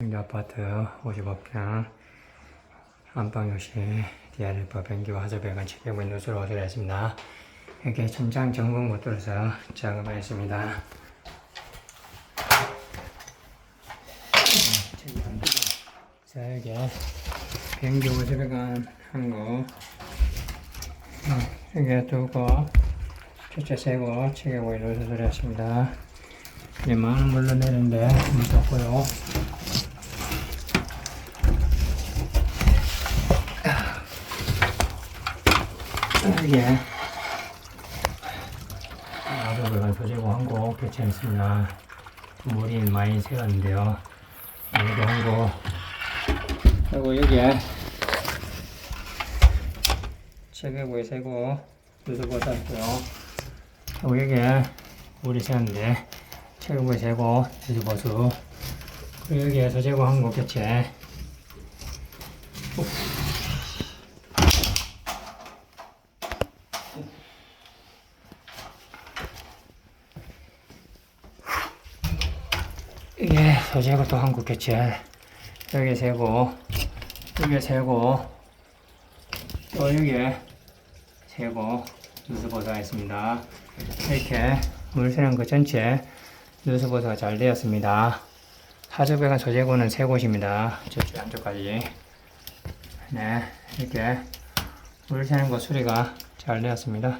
경기 아파트 55평 안방 요실 DRF 변기와 하자배관 체계부인 누수로 오술했습니다. 이렇게 천장 전공 못 뚫어서 작업을 했습니다. 자 여기 변기 오술배관 한 거 여기 두고 첫째 세고 체계부인 누수를 했습니다. 이제 많은 물로 내는데 무섭고요. 이게 아버지가 도제고 한거 교체했습니다. 물이 많이 새었는데요. 여기 한거 그리고 여기에 체계부에 세고 누수보다 있고요. 그리고 여기에 물이 새었는데 체계부에 세고 누수보수 그리고 여기에서 제거한 거 교체 이게 소재고 또 한국 교체 여기 세고 여기 세고 또 여기 세고 누수보수가 있습니다. 이렇게 물 새는 것 전체 누수보수가 잘 되었습니다. 하주배관 소재고는 세 곳입니다. 저쪽 한쪽까지. 네 이렇게 물 새는 거 수리가 잘 되었습니다